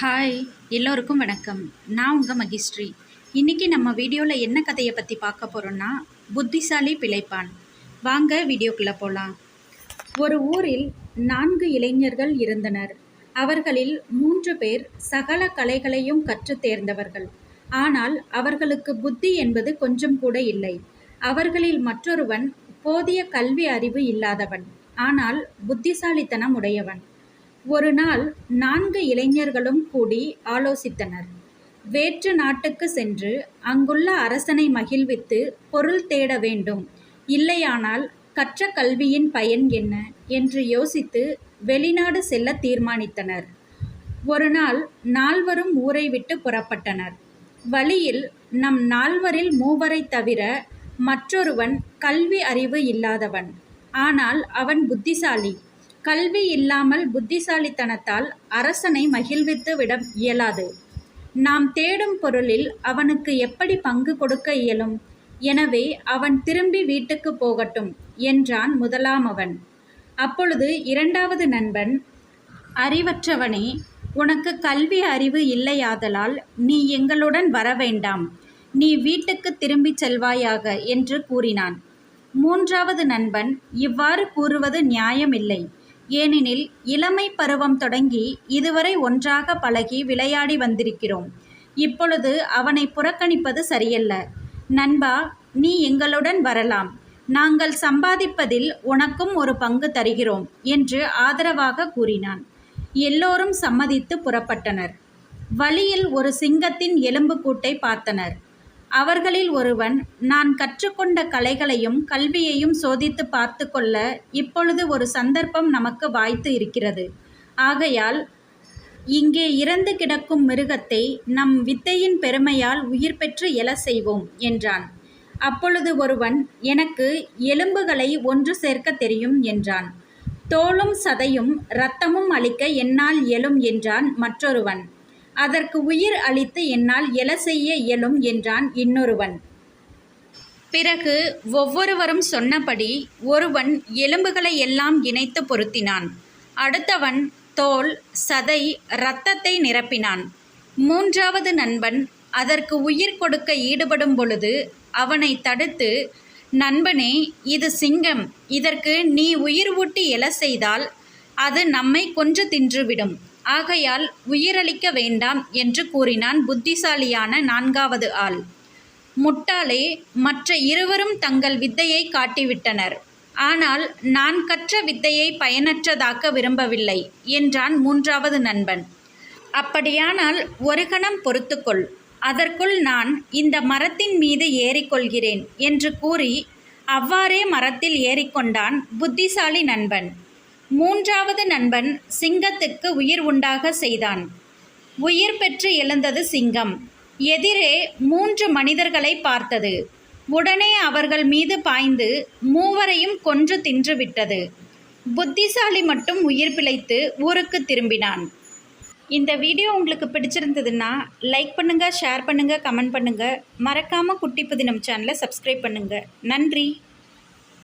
Hi எல்லோருக்கும் வணக்கம். நான் உங்கள் மகிஸ்ரீ இன்றைக்கி நம்ம வீடியோவில் என்ன கதையை பற்றி பார்க்க போகிறோன்னா புத்திசாலி பிழைப்பான். வாங்க வீடியோக்குள்ளே போகலாம் ஒரு ஊரில் நான்கு இளைஞர்கள் இருந்தனர். அவர்களில் மூன்று பேர் சகல கலைகளையும் கற்றுத் தேர்ந்தவர்கள். ஆனால் அவர்களுக்கு புத்தி என்பது கொஞ்சம் கூட இல்லை. அவர்களில் மற்றொருவன் போதிய கல்வி அறிவு இல்லாதவன். ஆனால் புத்திசாலித்தனம் உடையவன். ஒரு நாள் நான்கு இளைஞர்களும் கூடி ஆலோசித்தனர். வேற்று நாட்டுக்கு சென்று அங்குள்ள அரசனை மகிழ்வித்து பொருள் தேட வேண்டும். இல்லையானால் கற்ற கல்வியின் பயன் என்ன என்று யோசித்து வெளிநாடு செல்ல தீர்மானித்தனர். ஒரு நாள் நால்வரும் ஊரை விட்டு புறப்பட்டனர். வழியில் நம் நால்வரில் மூவரை தவிர மற்றொருவன் கல்வி அறிவு இல்லாதவன். ஆனால் அவன் புத்திசாலி. கல்வி இல்லாமல் புத்திசாலித்தனத்தால் அரசனை மகிழ்வித்து விட இயலாது. நாம் தேடும் பொருளில் அவனுக்கு எப்படி பங்கு கொடுக்க இயலும்? எனவே அவன் திரும்பி வீட்டுக்கு போகட்டும் என்றான் முதலாமவன். அப்பொழுது இரண்டாவது நண்பன் அறிவற்றவனே உனக்கு கல்வி அறிவு இல்லையாதலால் நீ எங்களுடன் வர வேண்டாம். நீ வீட்டுக்கு திரும்பிச் செல்வாயாக என்று கூறினான். மூன்றாவது நண்பன் இவ்வாறு கூறுவது நியாயமில்லை. ஏனெனில் இளமை பருவம் தொடங்கி இதுவரை ஒன்றாக பழகி விளையாடி வந்திருக்கிறோம். இப்பொழுது அவனை புறக்கணிப்பது சரியல்ல. நண்பா நீ எங்களுடன் வரலாம். நாங்கள் சம்பாதிப்பதில் உனக்கும் ஒரு பங்கு தருகிறோம் என்று ஆதரவாக கூறினான். எல்லோரும் சம்மதித்து புறப்பட்டனர். வழியில் ஒரு சிங்கத்தின் எலும்புக்கூட்டை பார்த்தனர். அவர்களில் ஒருவன் நான் கற்றுக்கொண்ட கலைகளையும் கல்வியையும் சோதித்து பார்த்து கொள்ள இப்பொழுது ஒரு சந்தர்ப்பம் நமக்கு வாய்த்து இருக்கிறது. ஆகையால் இங்கே இறந்து கிடக்கும் மிருகத்தை நம் வித்தையின் பெருமையால் உயிர் பெற்று எழ செய்வோம் என்றான். அப்பொழுது ஒருவன் எனக்கு எலும்புகளை ஒன்று சேர்க்க தெரியும் என்றான். தோலும் சதையும் இரத்தமும் அளிக்க என்னால் இயலும் என்றான் மற்றொருவன். அதற்கு உயிர் அளித்து என்னால் எல செய்ய இயலும் என்றான் இன்னொருவன். பிறகு ஒவ்வொருவரும் சொன்னபடி ஒருவன் எலும்புகளை எல்லாம் இணைத்து பொருத்தினான். அடுத்தவன் தோல் சதை இரத்தத்தை நிரப்பினான். மூன்றாவது நண்பன் அதற்கு உயிர் கொடுக்க ஈடுபடும் பொழுது அவனை தடுத்து நண்பனே இது சிங்கம். இதற்கு நீ உயிர் ஊட்டி எல செய்தால் அது நம்மை கொன்று தின்றுவிடும் ஆகையால் உயிரளிக்க வேண்டாம் என்று கூறினான் புத்திசாலியான நான்காவது ஆள். முட்டாளே மற்ற இருவரும் தங்கள் வித்தையை காட்டிவிட்டனர். ஆனால் நான் கற்ற வித்தையை பயனற்றதாக்க விரும்பவில்லை என்றான் மூன்றாவது நண்பன். அப்படியானால் ஒரு கணம் பொறுத்துக்கொள். அதற்குள் நான் இந்த மரத்தின் மீது ஏறிக்கொள்கிறேன் என்று கூறி அவ்வாறே மரத்தில் ஏறிக்கொண்டான் புத்திசாலி நண்பன். மூன்றாவது நண்பன் சிங்கத்துக்கு உயிர் உண்டாக செய்தான். உயிர் பெற்று எழுந்தது சிங்கம். எதிரே மூன்று மனிதர்களை பார்த்தது. உடனே அவர்கள் மீது பாய்ந்து மூவரையும் கொன்று தின்றுவிட்டது புத்திசாலி மட்டும் உயிர் பிழைத்து ஊருக்கு திரும்பினான். இந்த வீடியோ உங்களுக்கு பிடிச்சிருந்ததுன்னா லைக் பண்ணுங்கள் ஷேர் பண்ணுங்கள் கமெண்ட் பண்ணுங்கள் மறக்காமல் குட்டி புதினம் சேனலை சப்ஸ்கிரைப் பண்ணுங்கள் நன்றி.